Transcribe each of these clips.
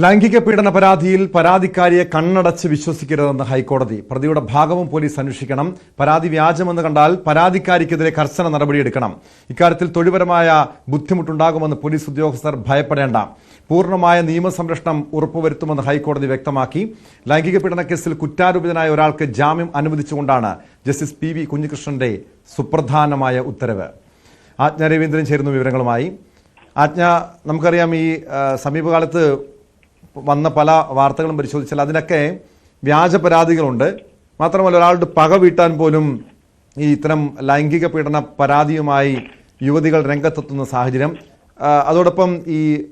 ലൈംഗിക പീഡന പരാതിയിൽ പരാതിക്കാരിയെ കണ്ണടച്ച് വിശ്വസിക്കരുതെന്ന് ഹൈക്കോടതി. പ്രതിയുടെ ഭാഗവും പോലീസ് അന്വേഷിക്കണം. പരാതി വ്യാജമെന്ന് കണ്ടാൽ പരാതിക്കാരിക്കെതിരെ കർശന നടപടിയെടുക്കണം. ഇക്കാര്യത്തിൽ തൊഴിൽപരമായ ബുദ്ധിമുട്ടുണ്ടാകുമെന്ന് പോലീസ് ഉദ്യോഗസ്ഥർ ഭയപ്പെടേണ്ട. പൂർണമായ നിയമസംരക്ഷണം ഉറപ്പുവരുത്തുമെന്ന് ഹൈക്കോടതി വ്യക്തമാക്കി. ലൈംഗിക കേസിൽ കുറ്റാരോപിതനായ ഒരാൾക്ക് ജാമ്യം അനുവദിച്ചുകൊണ്ടാണ് ജസ്റ്റിസ് പി വി കുഞ്ഞികൃഷ്ണന്റെ സുപ്രധാനമായ ഉത്തരവ്. ആജ്ഞ രവീന്ദ്രൻ ചേരുന്ന വിവരങ്ങളുമായി. ആജ്ഞ നമുക്കറിയാം ഈ സമീപകാലത്ത് വന്ന പല വാർത്തകളും പരിശോധിച്ചാൽ അതിനൊക്കെ വ്യാജ പരാതികളുണ്ട്. മാത്രമല്ല ഒരാളുടെ പക വീട്ടാൻ പോലും ഈ ഇത്തരം ലൈംഗിക പീഡന പരാതിയുമായി യുവതികൾ രംഗത്തെത്തുന്ന സാഹചര്യം. അതോടൊപ്പം ഈ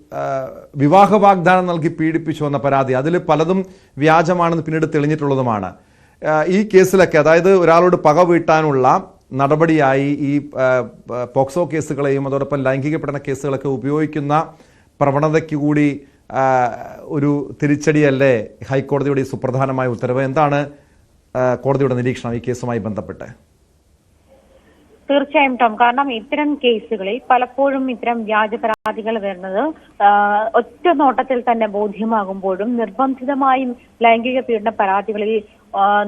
വിവാഹ വാഗ്ദാനം നൽകി പീഡിപ്പിച്ചു എന്ന പരാതി അതിൽ പലതും വ്യാജമാണെന്ന് പിന്നീട് തെളിഞ്ഞിട്ടുള്ളതുമാണ്. ഈ കേസിലൊക്കെ അതായത് ഒരാളോട് പക വീട്ടാനുള്ള നടപടിയായി ഈ പോക്സോ കേസുകളെയും അതോടൊപ്പം ലൈംഗിക പീഡന കേസുകളൊക്കെ ഉപയോഗിക്കുന്ന പ്രവണതയ്ക്ക് കൂടി ഒരു തിരിച്ചടിയല്ലേ ഹൈക്കോടതിയുടെ ഈ സുപ്രധാനമായ ഉത്തരവ്? എന്താണ് കോടതിയുടെ നിരീക്ഷണം ഈ കേസുമായി ബന്ധപ്പെട്ട്? തീർച്ചയായും ടോം. കാരണം ഇത്തരം കേസുകളിൽ പലപ്പോഴും ഇത്തരം വ്യാജ പരാതികൾ വരുന്നത് ഒറ്റ നോട്ടത്തിൽ തന്നെ ബോധ്യമാകുമ്പോഴും നിർബന്ധിതമായും ലൈംഗിക പീഡന പരാതികളിൽ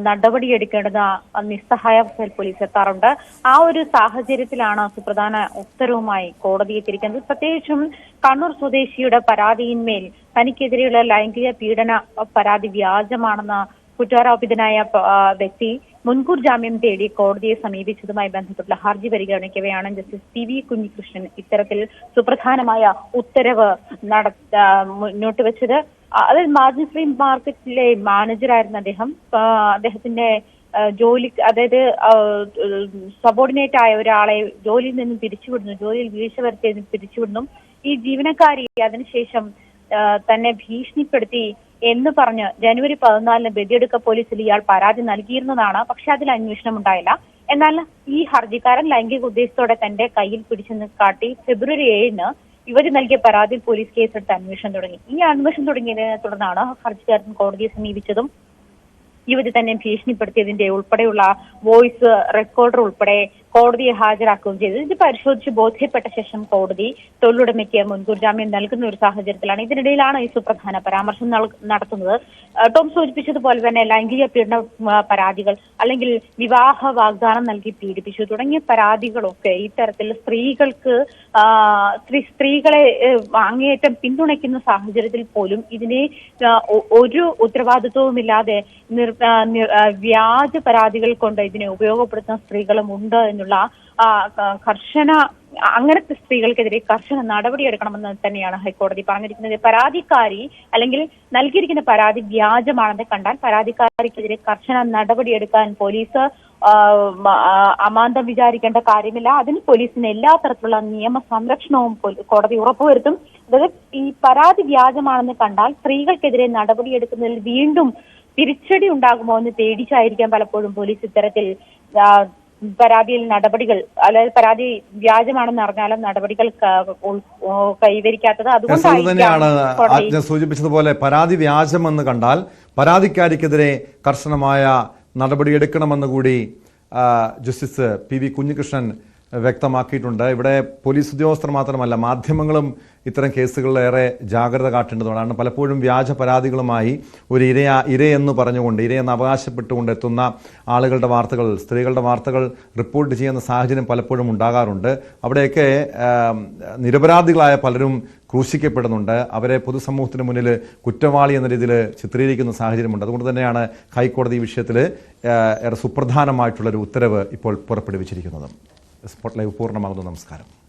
നടപടിയെടുക്കേണ്ടത് നിസ്സഹായാവസ്ഥയിൽ പോലീസ് എത്താറുണ്ട്. ആ ഒരു സാഹചര്യത്തിലാണ് സുപ്രധാന ഉത്തരവുമായി കോടതി എത്തിയിരിക്കുന്നത് പ്രത്യേകിച്ചും കണ്ണൂർ സ്വദേശിയുടെ പരാതിയിന്മേൽ തനിക്കെതിരെയുള്ള ലൈംഗിക പീഡന പരാതി വ്യാജമാണെന്ന് കുറ്റാരോപിതനായ വ്യക്തി മുൻകൂർ ജാമ്യം തേടി കോടതിയെ സമീപിച്ചതുമായി ബന്ധപ്പെട്ട ഹർജി പരിഗണിക്കവെയാണ് ജസ്റ്റിസ് പി വി കുഞ്ഞികൃഷ്ണൻ ഇത്തരത്തിൽ സുപ്രധാനമായ ഉത്തരവ് നട മുന്നോട്ട് വെച്ചത്. അത് മാർജിൻ ഫ്രീ മാർക്കറ്റിലെ മാനേജറായിരുന്ന അദ്ദേഹം അദ്ദേഹത്തിന്റെ ജോലി അതായത് സബോർഡിനേറ്റ് ആയ ഒരാളെ ജോലിയിൽ നിന്നും പിരിച്ചുവിടുന്നു ജോലിയിൽ വീഴ്ച വരുത്തിയതിന് പിരിച്ചുവിടുന്നു. ഈ ജീവനക്കാരി അതിനുശേഷം തന്നെ ഭീഷണിപ്പെടുത്തി എന്ന് പറഞ്ഞ് ജനുവരി പതിനാലിന് ബദിയെടുക്ക പോലീസിൽ ഇയാൾ പരാതി നൽകിയിരുന്നതാണ്. പക്ഷെ അതിൽ അന്വേഷണം ഉണ്ടായില്ല. എന്നാൽ ഈ ഹർജിക്കാരൻ ലൈംഗിക ഉദ്ദേശത്തോടെ തന്റെ കയ്യിൽ പിടിച്ചെന്ന് കാട്ടി ഫെബ്രുവരി ഏഴിന് യുവതി നൽകിയ പരാതിയിൽ പോലീസ് കേസെടുത്ത് അന്വേഷണം തുടങ്ങി. ഈ അന്വേഷണം തുടങ്ങിയതിനെ തുടർന്നാണ് ഹർജിക്കാരൻ കോടതിയെ സമീപിച്ചതും യുവതി തന്നെ ഭീഷണിപ്പെടുത്തിയതിന്റെ ഉൾപ്പെടെയുള്ള വോയിസ് റെക്കോർഡർ ഉൾപ്പെടെ കോടതിയെ ഹാജരാക്കുകയും ചെയ്തു. ഇത് പരിശോധിച്ച് ബോധ്യപ്പെട്ട ശേഷം കോടതി തൊഴിലുടമയ്ക്ക് മുൻകൂർ ജാമ്യം നൽകുന്ന ഒരു സാഹചര്യത്തിലാണ് ഇതിനിടയിലാണ് ഈ സുപ്രധാന പരാമർശം നടത്തുന്നത്. ടോം സൂചിപ്പിച്ചതുപോലെ തന്നെ ലൈംഗിക പീഡന പരാതികൾ അല്ലെങ്കിൽ വിവാഹ വാഗ്ദാനം നൽകി പീഡിപ്പിച്ചു തുടങ്ങിയ പരാതികളൊക്കെ ഇത്തരത്തിൽ സ്ത്രീകൾക്ക് സ്ത്രീ സ്ത്രീകളെ അങ്ങേയറ്റം പിന്തുണയ്ക്കുന്ന സാഹചര്യത്തിൽ പോലും ഇതിനെ ഒരു ഉത്തരവാദിത്വവുമില്ലാതെ വ്യാജ പരാതികൾ കൊണ്ട് ഇതിനെ ഉപയോഗപ്പെടുത്തുന്ന സ്ത്രീകളും ഉണ്ട് എന്നുള്ള ക- കർശന അങ്ങനത്തെ സ്ത്രീകൾക്കെതിരെ കർശന നടപടിയെടുക്കണമെന്ന് തന്നെയാണ് ഹൈക്കോടതി പറഞ്ഞിരിക്കുന്നത്. പരാതിക്കാരി അല്ലെങ്കിൽ നൽകിയിരിക്കുന്ന പരാതി വ്യാജമാണെന്ന് കണ്ടാൽ പരാതിക്കാരിക്കെതിരെ കർശന നടപടിയെടുക്കാൻ പോലീസ് അമാന്തം വിചാരിക്കേണ്ട കാര്യമില്ല. അതിന് പോലീസിന് എല്ലാ തരത്തിലുള്ള നിയമ സംരക്ഷണവും കോടതി ഉറപ്പുവരുത്തും. അതായത് ഈ പരാതി വ്യാജമാണെന്ന് കണ്ടാൽ സ്ത്രീകൾക്കെതിരെ നടപടിയെടുക്കുന്നതിൽ വീണ്ടും തിരിച്ചടി ഉണ്ടാകുമോ എന്ന് പേടിച്ചായിരിക്കാം പലപ്പോഴും പോലീസ് ഇത്തരത്തിൽ പരാതിയിൽ നടപടികൾ അതായത് പരാതി വ്യാജമാണെന്ന് അറിഞ്ഞാലും നടപടികൾ കൈവരിക്കാത്തത് അതുകൊണ്ടാണ് സൂചിപ്പിച്ചതുപോലെ പരാതി വ്യാജമെന്ന് കണ്ടാൽ പരാതിക്കാരിക്കെതിരെ കർശനമായ നടപടിയെടുക്കണമെന്ന് കൂടി ജസ്റ്റിസ് പി വി കുഞ്ഞികൃഷ്ണൻ വ്യക്തമാക്കിയിട്ടുണ്ട്. ഇവിടെ പോലീസ് ഉദ്യോഗസ്ഥർ മാത്രമല്ല മാധ്യമങ്ങളും ഇത്തരം കേസുകളിലേറെ ജാഗ്രത കാട്ടേണ്ടതുകൊണ്ടാണ് പലപ്പോഴും വ്യാജ പരാതികളുമായി ഒരു ഇരയ ഇരയെന്ന് പറഞ്ഞുകൊണ്ട് ഇരയെന്ന് അവകാശപ്പെട്ടുകൊണ്ട് എത്തുന്ന ആളുകളുടെ വാർത്തകൾ സ്ത്രീകളുടെ വാർത്തകൾ റിപ്പോർട്ട് ചെയ്യുന്ന സാഹചര്യം പലപ്പോഴും ഉണ്ടാകാറുണ്ട്. അവിടെയൊക്കെ നിരപരാധികളായ പലരും ക്രൂശിക്കപ്പെടുന്നുണ്ട്. അവരെ പൊതുസമൂഹത്തിന് മുന്നിൽ കുറ്റവാളി എന്ന രീതിയിൽ ചിത്രീകരിക്കുന്ന സാഹചര്യമുണ്ട്. അതുകൊണ്ട് തന്നെയാണ് ഹൈക്കോടതി വിഷയത്തിൽ ഏറെ സുപ്രധാനമായിട്ടുള്ളൊരു ഉത്തരവ് ഇപ്പോൾ പുറപ്പെടുവിച്ചിരിക്കുന്നത്. സ്പോട്ട് ലൈവ് പൂർണമാകുന്നു. നമസ്കാരം.